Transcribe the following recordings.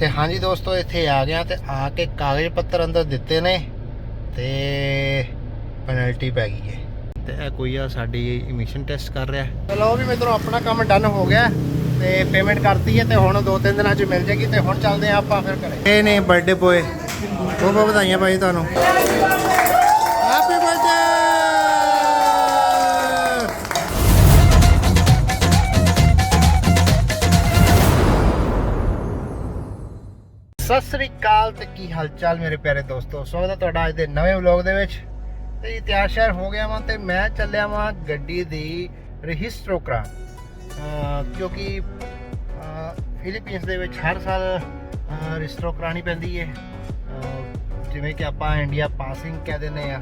ਤੇ ਹਾਂਜੀ ਦੋਸਤੋ, ਇੱਥੇ ਆ ਗਿਆ ਤੇ ਆ ਕੇ ਕਾਗਜ਼ ਪੱਤਰ ਅੰਦਰ ਦਿੱਤੇ ਨੇ ਤੇ ਪੈਨਲਟੀ ਪੈ ਗਈ ਹੈ। ਤੇ ਇਹ ਕੋਈ ਆ ਸਾਡੀ ਇਮਿਸ਼ਨ ਟੈਸਟ ਕਰ ਰਿਹਾ ਚਲੋ ਵੀ ਮਿੱਤਰੋ, ਆਪਣਾ ਕੰਮ ਡਨ ਹੋ ਗਿਆ ਤੇ ਪੇਮੈਂਟ ਕਰਤੀ ਹੈ ਤੇ ਹੁਣ ਦੋ ਤਿੰਨ ਦਿਨਾਂ 'ਚ ਮਿਲ ਜੇਗੀ ਤੇ ਹੁਣ ਚੱਲਦੇ ਆ ਆਪਾਂ ਫਿਰ ਘਰੇ। ਇਹ ਨੇ ਬਰਥਡੇ ਬੋਏ ਬਹੁਤ ਬਹੁਤ ਵਧਾਈਆਂ ਭਾਈ ਤੁਹਾਨੂੰ। ਸਤਿ ਸ੍ਰੀ ਅਕਾਲ ਤੇ ਕੀ ਹਾਲ ਚਾਲ ਮੇਰੇ ਪਿਆਰੇ ਦੋਸਤੋ? ਸਵਾਗਤ ਹੈ ਤੁਹਾਡਾ ਅੱਜ ਦੇ ਨਵੇਂ ਵਲੌਗ ਦੇ ਵਿੱਚ। ਤੇ ਜੀ ਤਿਆਰ ਸ਼ਿਆਰ ਹੋ ਗਿਆ ਵਾਂ ਤੇ ਮੈਂ ਚੱਲਿਆ ਵਾਂ ਗੱਡੀ ਦੀ ਰਜਿਸਟਰੋ ਕਰਾ ਕਿਉਂਕਿ ਫਿਲੀਪੀਨਸ ਦੇ ਵਿੱਚ ਹਰ ਸਾਲ ਰਜਿਸਟਰੋ ਕਰਾਣੀ ਪੈਂਦੀ ਹੈ ਜਿਵੇਂ ਕਿ ਆਪਾਂ ਇੰਡੀਆ ਪਾਸਿੰਗ ਕਹਿ ਦਿੰਦੇ ਆ।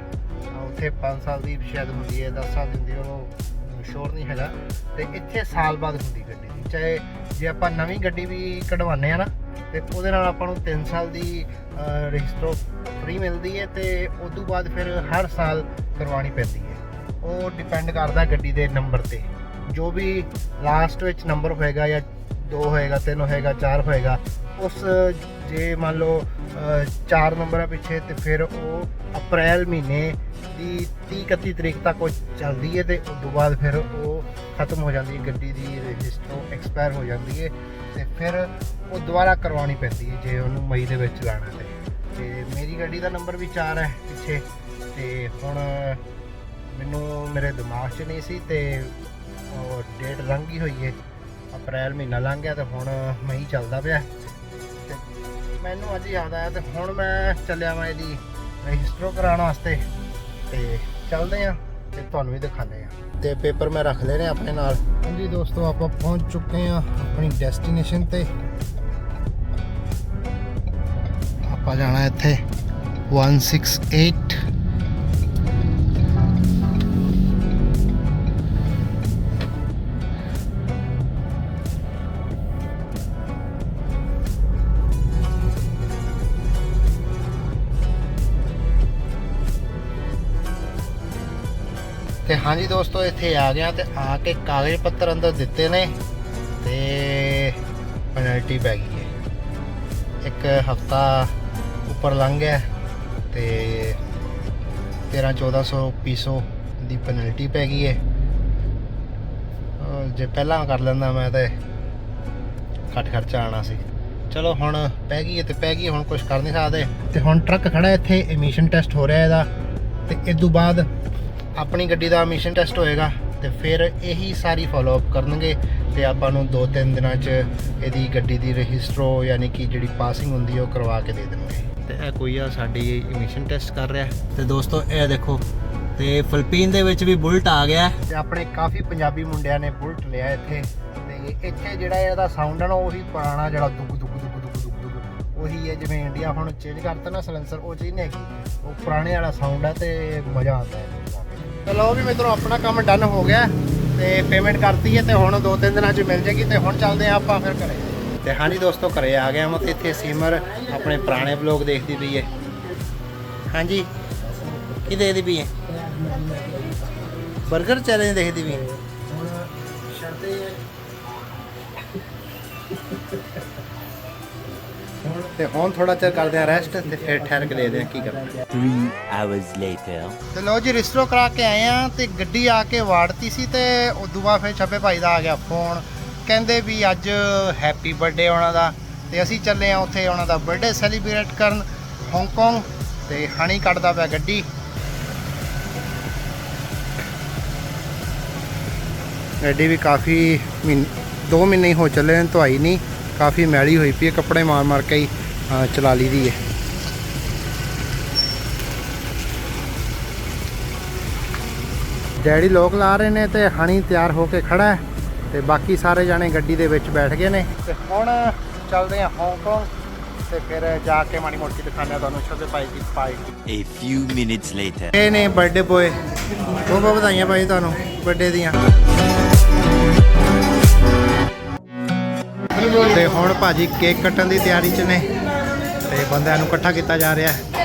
ਉੱਥੇ 5 ਸਾਲ ਦੀ ਸ਼ਾਇਦ ਹੁੰਦੀ ਹੈ 10 ਸਾਲ ਦੀ ਹੁੰਦੀ ਉਹ ਸ਼ੋਰ ਨਹੀਂ ਹੈਗਾ। ਤੇ ਇੱਥੇ ਸਾਲ ਬਾਅਦ ਹੁੰਦੀ ਗੱਡੀ ਦੀ। ਚਾਹੇ ਜੇ ਆਪਾਂ ਨਵੀਂ ਗੱਡੀ ਵੀ ਕਢਵਾਉਂਦੇ ਆ ਨਾ ਤੇ ਉਹਦੇ ਨਾਲ ਆਪਾਂ ਨੂੰ 3 ਸਾਲ ਦੀ ਰਜਿਸਟਰ ਫ੍ਰੀ ਮਿਲਦੀ ਹੈ ਤੇ ਉਸ ਤੋਂ ਬਾਅਦ ਫਿਰ ਹਰ ਸਾਲ ਕਰਵਾਉਣੀ ਪੈਂਦੀ ਹੈ। ਉਹ ਡਿਪੈਂਡ ਕਰਦਾ ਗੱਡੀ ਦੇ ਨੰਬਰ ਤੇ। ਜੋ ਵੀ ਲਾਸਟ ਵਿੱਚ ਨੰਬਰ ਹੋਏਗਾ ਜਾਂ 2 ਹੋਏਗਾ 3 ਹੋਏਗਾ 4 ਹੋਏਗਾ, ਉਸ, ਜੇ ਮੰਨ ਲਓ 4 ਨੰਬਰਾਂ ਪਿੱਛੇ ਤੇ ਫਿਰ ਉਹ ਅਪ੍ਰੈਲ ਮਹੀਨੇ ਦੀ 30 31 ਤਰੀਕ ਤੱਕ ਉਹ ਚੱਲਦੀ ਹੈ ਤੇ ਉਸ ਤੋਂ ਬਾਅਦ ਫਿਰ ਉਹ ਖਤਮ ਹੋ ਜਾਂਦੀ ਹੈ, ਗੱਡੀ ਦੀ ਰਜਿਸਟਰ ਐਕਸਪਾਇਰ ਹੋ ਜਾਂਦੀ ਹੈ। ਫਿਰ ਉਹ ਦੁਬਾਰਾ ਕਰਵਾਉਣੀ ਪੈਂਦੀ ਹੈ ਜੇ ਉਹਨੂੰ ਮਈ ਦੇ ਵਿੱਚ ਲਾਣਾ ਤੇ। ਤੇ ਮੇਰੀ ਗੱਡੀ ਦਾ ਨੰਬਰ ਵੀ 4 ਹੈ ਪਿੱਛੇ। ਤੇ ਹੁਣ ਮੈਨੂੰ ਮੇਰੇ ਦਿਮਾਗ 'ਚ ਨਹੀਂ ਸੀ ਤੇ ਉਹ ਡੇਟ ਲੰਘ ਗਈ ਹੋਈ ਹੈ। ਅਪ੍ਰੈਲ ਮਹੀਨਾ ਲੰਘ ਗਿਆ ਤੇ ਹੁਣ ਮਈ ਚੱਲਦਾ ਪਿਆ। ਤੇ ਮੈਨੂੰ ਅੱਜ ਯਾਦ ਆਇਆ ਤੇ ਹੁਣ ਮੈਂ ਚੱਲਿਆ ਮੈਂ ਇਹਦੀ ਰਜਿਸਟਰ ਕਰਾਉਣ ਵਾਸਤੇ। ਤੇ ਚੱਲਦੇ ਆ ਤੇ ਤੁਹਾਨੂੰ ਵੀ ਦਿਖਾਉਂਦੇ ਆ ਤੇ ਪੇਪਰ ਮੈਂ ਰੱਖ ਨੇ ਆਪਣੇ ਨਾਲ। ਹਾਂਜੀ ਦੋਸਤੋ ਆਪਾਂ ਪਹੁੰਚ ਚੁੱਕੇ ਆ ਆਪਣੀ ਡੈਸਟੀਨੇਸ਼ਨ ਤੇ। ਆਪਾਂ ਜਾਣਾ ਇੱਥੇ। 168 ਤੇ ਹਾਂਜੀ ਦੋਸਤੋ, ਇੱਥੇ ਆ ਗਿਆ ਤੇ ਆ ਕੇ ਕਾਗਜ਼ ਪੱਤਰ ਅੰਦਰ ਦਿੱਤੇ ਨੇ ਤੇ ਪੈਨਲਟੀ ਪੈ ਗਈ ਹੈ। ਇੱਕ ਹਫਤਾ ਉੱਪਰ ਲੰਘ ਗਿਆ ਤੇ 13 1400 ਪੀਸੋ ਦੀ ਪੈਨਲਟੀ ਪੈ ਗਈ ਹੈ। ਜੇ ਪਹਿਲਾਂ ਕਰ ਲੈਂਦਾ ਮੈਂ ਤੇ ਘੱਟ ਖਰਚਾ ਆਣਾ ਸੀ। ਚਲੋ ਹੁਣ ਪੈ ਗਈ ਹੈ ਤੇ ਪੈ ਗਈ ਹੁਣ ਕੁਝ ਕਰ ਨਹੀਂ ਸਕਦੇ। ਤੇ ਹੁਣ ਟਰੱਕ ਖੜਾ ਇੱਥੇ ਐਮਿਸ਼ਨ ਟੈਸਟ ਹੋ ਰਿਹਾ ਇਹਦਾ। ਤੇ ਇਸ ਤੋਂ ਬਾਅਦ ਆਪਣੀ ਗੱਡੀ ਦਾ ਐਮਿਸ਼ਨ ਟੈਸਟ ਹੋਏਗਾ ਤੇ ਫਿਰ ਇਹੀ ਸਾਰੀ ਫਾਲੋ ਅਪ ਕਰਨਗੇ ਤੇ ਆਪਾਂ ਨੂੰ 2-3 ਦਿਨਾਂ 'ਚ ਇਹਦੀ ਗੱਡੀ ਦੀ ਰਜਿਸਟਰੋ ਯਾਨੀ ਕਿ ਜਿਹੜੀ ਪਾਸਿੰਗ ਹੁੰਦੀ ਹੈ ਉਹ ਕਰਵਾ ਕੇ ਦੇ ਦੇਣਗੇ। ਤੇ ਇਹ ਕੋਈ ਆ ਸਾਡੀ ਐਮਿਸ਼ਨ ਟੈਸਟ ਕਰ ਰਿਹਾ। ਤੇ ਦੋਸਤੋ, ਇਹ ਦੇਖੋ, ਤੇ ਫਿਲੀਪੀਨ ਦੇ ਵਿੱਚ ਵੀ ਬੁਲਟ ਆ ਗਿਆ। ਤੇ ਆਪਣੇ ਕਾਫੀ ਪੰਜਾਬੀ ਮੁੰਡਿਆਂ ਨੇ ਬੁਲਟ ਲਿਆ ਇੱਥੇ। ਤੇ ਇੱਥੇ ਜਿਹੜਾ ਇਹਦਾ ਸਾਊਂਡ ਹੈ ਨਾ, ਉਹੀ ਪੁਰਾਣਾ ਜਿਹੜਾ ਦੁੱਗ ਦੁੱਗ ਦੁੱਗ ਦੁੱਗ ਦੁੱਗ ਦੁੱਗ ਉਹੀ ਹੈ, ਜਿਵੇਂ ਇੰਡੀਆ ਹੁਣ ਚੇਂਜ ਕਰਤਾ ਨਾ ਸਲੈਂਸਰ ਉਹ ਚੀਜ਼ ਨਹੀਂ ਹੈਗੀ। ਉਹ ਪੁਰਾਣੇ ਵਾਲਾ ਸਾਊਂਡ ਹੈ ਤੇ ਮਜ਼ਾ ਆਉਂਦਾ ਹੈ। ਚਲੋ ਵੀ ਮਿੱਤਰੋ ਆਪਣਾ ਕੰਮ ਡਨ ਹੋ ਗਿਆ ਤੇ ਪੇਮੈਂਟ ਕਰਤੀ ਹੈ ਤੇ ਹੁਣ ਦੋ ਤਿੰਨ ਦਿਨਾਂ 'ਚ ਮਿਲ ਜੇਗੀ ਤੇ ਹੁਣ ਚੱਲਦੇ ਆ ਆਪਾਂ ਫਿਰ ਘਰੇ। ਤੇ ਹਾਂਜੀ ਦੋਸਤੋ, ਘਰੇ ਆ ਗਏ ਹਾਂ ਤੇ ਇੱਥੇ ਸੀਮਰ ਆਪਣੇ ਪੁਰਾਣੇ ਬਲੌਗ ਦੇਖਦੀ ਪਈ ਹੈ। ਹਾਂਜੀ, ਕੀ ਦੇਖਦੀ ਪਈ ਹੈ? 버ਗਰ ਚੈਲੰਜ ਦੇਖਦੀ ਪਈ ਹੈ। ਤੇ ਹੁਣ ਥੋੜਾ ਚਿਰ ਕਰਦੇ ਆ ਰੈਸਟ ਤੇ ਫਿਰ ਠਹਿਰ ਕੇ ਦੇਖਦੇ ਆ ਕੀ ਕਰਨਾ। Three hours later. ਤੇ ਲੋ ਜੀ ਰਿਸਟਰੋ ਕਰਾ ਕੇ ਆਏ ਆ ਤੇ ਗੱਡੀ ਆ ਕੇ ਵਾੜਤੀ ਸੀ ਤੇ ਉਦੋਂ ਬਾਅਦ ਫਿਰ ਛੱਬੇ ਭਾਈ ਦਾ ਆ ਗਿਆ ਫੋਨ ਕਹਿੰਦੇ ਵੀ ਅੱਜ ਹੈਪੀ ਬਰਥਡੇ ਉਹਨਾਂ ਦਾ। ਤੇ ਅਸੀਂ ਚੱਲੇ ਆ ਉੱਥੇ ਉਹਨਾਂ ਦਾ ਬਰਥਡੇ ਸੈਲੀਬ੍ਰੇਟ ਕਰਨ ਹਾਂਗਕਾਂਗ ਤੇ ਹਣੀ ਕੱਢਦਾ ਪਿਆ ਗੱਡੀ। ਗੱਡੀ ਵੀ ਕਾਫੀ ਮਹੀਨੇ 2 ਮਹੀਨੇ ਹੀ ਹੋ ਚੱਲੇ ਨੇ ਧੁਆਈ ਨਹੀਂ। ਕਾਫੀ ਮੈਲੀ ਹੋਈ ਪਈ ਹੈ ਕੱਪੜੇ ਮਾਰ ਮਾਰ ਕੇ ਹੀ। ਅਹ, ਚਲਾ ਲਈ ਦੀ ਹੈ। ਡੈਡੀ ਲੋਕ ਲਾ ਰਹੇ ਨੇ ਤੇ ਹਣੀ ਤਿਆਰ ਹੋ ਕੇ ਖੜਾ ਹੈ ਤੇ ਬਾਕੀ ਸਾਰੇ ਜਾਣੇ ਗੱਡੀ ਦੇ ਵਿੱਚ ਬੈਠ ਗਏ ਨੇ। ਤੇ ਹੁਣ ਚੱਲਦੇ ਆ ਹਾਂਗਕਾਂਗ ਤੇ ਫਿਰ ਜਾ ਕੇ ਮਾੜੀ ਮੋਟੀ ਦਿਖਾਉਂਦੇ ਆ ਤੁਹਾਨੂੰ ਛੋਟੇ ਭਾਈ ਦੀ party A few minutes later. ਇਹ ਨੇ ਬਰਥਡੇ ਬੋਏ ਬਹੁਤ ਬਹੁਤ ਵਧਾਈਆਂ ਭਾਈ ਤੁਹਾਨੂੰ ਬਰਥਡੇ ਦੀਆਂ। ਤੇ ਹੁਣ ਭਾਜੀ ਕੇਕ ਕੱਟਣ ਦੀ ਤਿਆਰੀ 'ਚ ਨੇ। ਤੇ ਬੰਦਿਆਂ ਨੂੰ ਇਕੱਠਾ ਕੀਤਾ ਜਾ ਰਿਹਾ ਹੈ।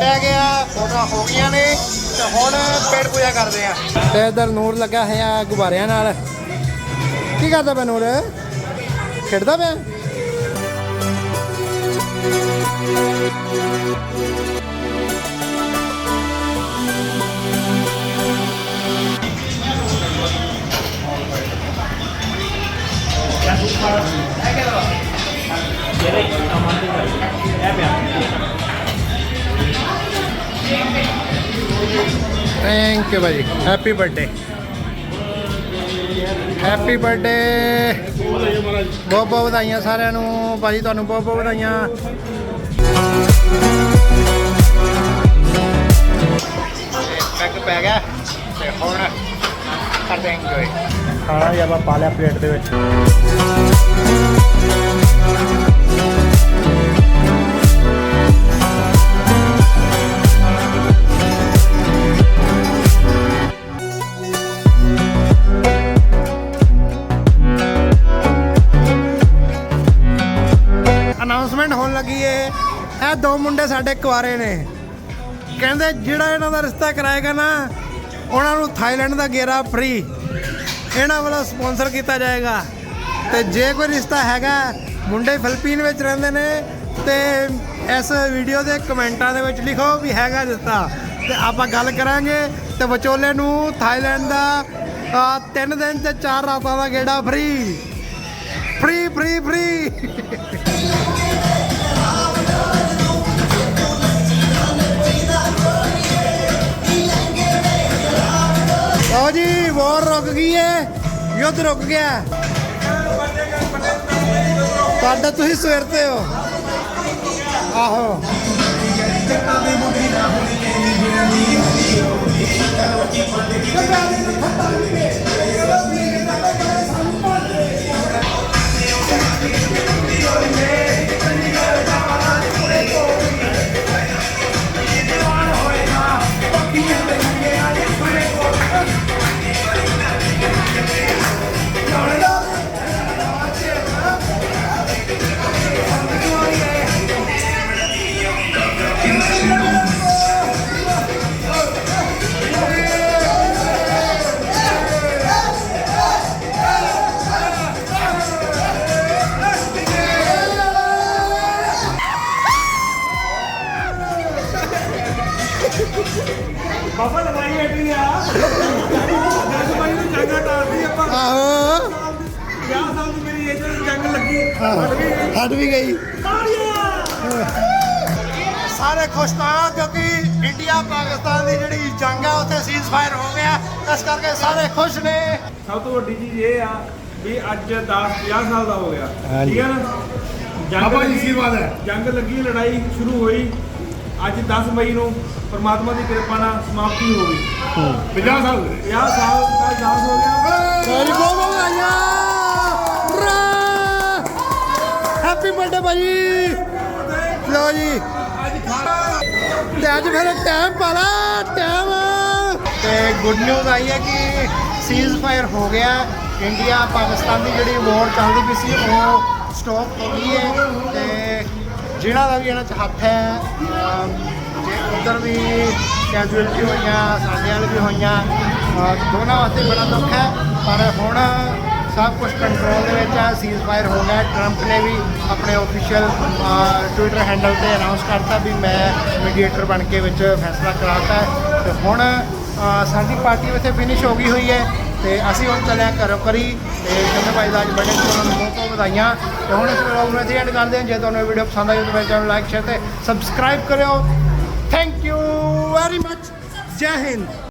ਪੈ ਗਿਆ ਹੋ ਗਈਆਂ ਨੇ, ਤੇ ਹੁਣ ਪੇੜ ਪੂਜਾ ਕਰਦੇ ਆ। ਤੇ ਇਧਰ ਨੂਰ ਲੱਗਾ ਹੋਇਆ ਗੁਬਾਰਿਆਂ ਨਾਲ। ਕੀ ਕਰਦਾ ਪਿਆ ਨੂਰ? ਖੇਡਦਾ ਪਿਆ? ਥੈਂਕ ਯੂ ਭਾਜੀ। ਹੈਪੀ ਬਰਥਡੇ ਹੈਪੀ ਬਰਥਡੇ ਬਹੁਤ ਬਹੁਤ ਵਧਾਈਆਂ ਸਾਰਿਆਂ ਨੂੰ। ਭਾਜੀ ਤੁਹਾਨੂੰ ਬਹੁਤ ਬਹੁਤ ਵਧਾਈਆਂ। ਪੈਕ ਪੈ ਗਿਆ। ਤੇ ਹੁਣ ਕਰਦੇ ਇੰਜੋਏ ਖਾਣਾ ਜੀ ਆਪਾਂ ਪਾ ਲਿਆ ਪਲੇਟ ਦੇ ਵਿੱਚ। ਮੁੰਡੇ ਸਾਡੇ ਕੁਆਰੇ ਨੇ। ਕਹਿੰਦੇ ਜਿਹੜਾ ਇਹਨਾਂ ਦਾ ਰਿਸ਼ਤਾ ਕਰਾਏਗਾ ਨਾ ਉਹਨਾਂ ਨੂੰ ਥਾਈਲੈਂਡ ਦਾ ਗੇਰਾ ਫ੍ਰੀ ਇਹਨਾਂ ਵੱਲੋਂ ਸਪਾਂਸਰ ਕੀਤਾ ਜਾਏਗਾ। ਤੇ ਜੇ ਕੋਈ ਰਿਸ਼ਤਾ ਹੈਗਾ ਮੁੰਡੇ ਫਿਲਪੀਨ ਵਿੱਚ ਰਹਿੰਦੇ ਨੇ ਤੇ ਇਸ ਵੀਡੀਓ ਦੇ ਕਮੈਂਟਾਂ ਦੇ ਵਿੱਚ ਲਿਖੋ ਵੀ ਹੈਗਾ ਰਿਸ਼ਤਾ। ਤੇ ਆਪਾਂ ਗੱਲ ਕਰਾਂਗੇ ਤੇ ਵਿਚੋਲੇ ਨੂੰ ਥਾਈਲੈਂਡ ਦਾ ਅਹ, ਤਿੰਨ ਦਿਨ ਤੇ ਚਾਰ ਰਾਤਾਂ ਦਾ ਗੇੜਾ ਫ੍ਰੀ ਫ੍ਰੀ ਫ੍ਰੀ ਫ੍ਰੀ ਲਓ ਜੀ ਵਾਰ ਰੁਕ ਗਈ ਹੈ ਯੁੱਧ ਰੁਕ ਗਿਆ। ਤੁਹਾਡਾ ਤੁਸੀਂ ਸਵੇਰ ਤੇ ਹੋ। ਆਹੋ। ਹਟ ਵੀ ਗਈ। ਸਾਰੇ ਖੁਸ਼ ਤਾਂ ਕਿਉਂਕਿ ਇੰਡੀਆ ਪਾਕਿਸਤਾਨ ਦੀ ਜਿਹੜੀ ਜੰਗ ਆ ਉੱਥੇ ਸੀਜ਼ ਫਾਇਰ ਹੋ ਗਿਆ। ਇਸ ਕਰਕੇ ਸਾਰੇ ਖੁਸ਼ ਨੇ। ਸਭ ਤੋਂ ਵੱਡੀ ਚੀਜ਼ ਇਹ ਆ ਵੀ ਅੱਜ 10 50 ਸਾਲ ਦਾ ਹੋ ਗਿਆ। ਠੀਕ ਹੈ ਨਾ? ਜੰਗ ਬਾਬਾ ਜੀ ਲੱਗੀ- ਆਸ਼ੀਰਵਾਦ ਹੈ। ਜੰਗ ਲੱਗੀ ਲੜਾਈ ਸ਼ੁਰੂ ਹੋਈ। ਅੱਜ 10 ਮਈ ਨੂੰ ਪਰਮਾਤਮਾ ਦੀ ਕਿਰਪਾ ਨਾਲ ਸਮਾਪਤੀ ਹੋ ਗਈ। 50 ਸਾਲ ਦੇ 50 ਸਾਲ ਦਾ ਇਤਿਹਾਸ ਹੋ ਗਿਆ। ਮੇਰੀ ਬਹੁਤ ਬਹੁਤ ਵਧਾਈਆਂ ਹੈਪੀ ਬਰਥਡੇ ਭਾਈ ਲਓ ਜੀ। ਤੇ ਅੱਜ ਫਿਰ ਟਾਈਮ ਪਾਲਾ ਟਾਈਮ ਤੇ ਗੁੱਡ ਨਿਊਜ਼ ਆਈ ਹੈ ਕਿ ਸੀਜ਼ ਫਾਇਰ ਹੋ ਗਿਆ। ਇੰਡੀਆ ਪਾਕਿਸਤਾਨ ਦੀ ਜਿਹੜੀ ਵਾਰ ਚੱਲਦੀ ਪਈ ਸੀ, ਉਹ ਸਟਾਪ ਹੋ ਗਈ ਹੈ। ਤੇ ਜਿਹੜਾ ਦਾ ਵੀ ਇਹਨਾਂ 'ਚ ਹੱਥ ਹੈ ਜੇ ਉਧਰ ਵੀ ਕੈਜੂਅਲਟੀ ਹੋਈਆਂ, ਸਾਡੇ ਵਾਲੇ ਵੀ ਹੋਈਆਂ ਦੋਨਾਂ ਵਾਸਤੇ ਬੜਾ ਦੁੱਖ ਹੈ। ਪਰ ਹੁਣ ਸਭ ਕੁਝ ਕੰਟਰੋਲ ਦੇ ਵਿੱਚ ਹੈ ਸੀਜ਼ ਫਾਇਰ ਹੋ ਗਿਆ। ਟਰੰਪ ਨੇ ਵੀ ਆਪਣੇ ਆਫੀਸ਼ੀਅਲ ਟਵਿੱਟਰ ਹੈਂਡਲ ਤੇ ਅਨਾਉਂਸ ਕਰਤਾ ਵੀ ਮੈਂ ਮੀਡੀਏਟਰ ਬਣ ਕੇ ਵਿੱਚ ਫੈਸਲਾ ਕਰਾਤਾ। ਹੈ ਤੇ ਹੁਣ ਸਾਡੀ ਪਾਰਟੀ ਉੱਥੇ ਫਿਨਿਸ਼ ਹੋ ਗਈ ਹੋਈ ਹੈ ਤੇ ਅਸੀਂ ਹੁਣ ਚੱਲੇ ਘਰੋਂ ਕਰੀ ਤੇ ਚੰਗੇ ਭਾਈ ਦਾ ਅੱਜ ਬਰਥਡੇ ਸੀ, ਉਹਨਾਂ ਨੂੰ ਬਹੁਤ ਬਹੁਤ ਵਧਾਈਆਂ। ਤੇ ਹੁਣ ਇਸ ਵਲੌਗ ਨੂੰ ਇੱਥੇ ਐਂਡ ਕਰਦੇ ਹਾਂ। ਜੇ ਤੁਹਾਨੂੰ ਇਹ ਵੀਡੀਓ ਪਸੰਦ ਆਈ ਤਾਂ ਚੈਨਲ ਲਾਈਕ ਸ਼ੇਅਰ ਤੇ ਸਬਸਕ੍ਰਾਈਬ ਕਰਿਓ। ਥੈਂਕ ਯੂ ਵੈਰੀ ਮੱਚ ਜੈ ਹਿੰਦ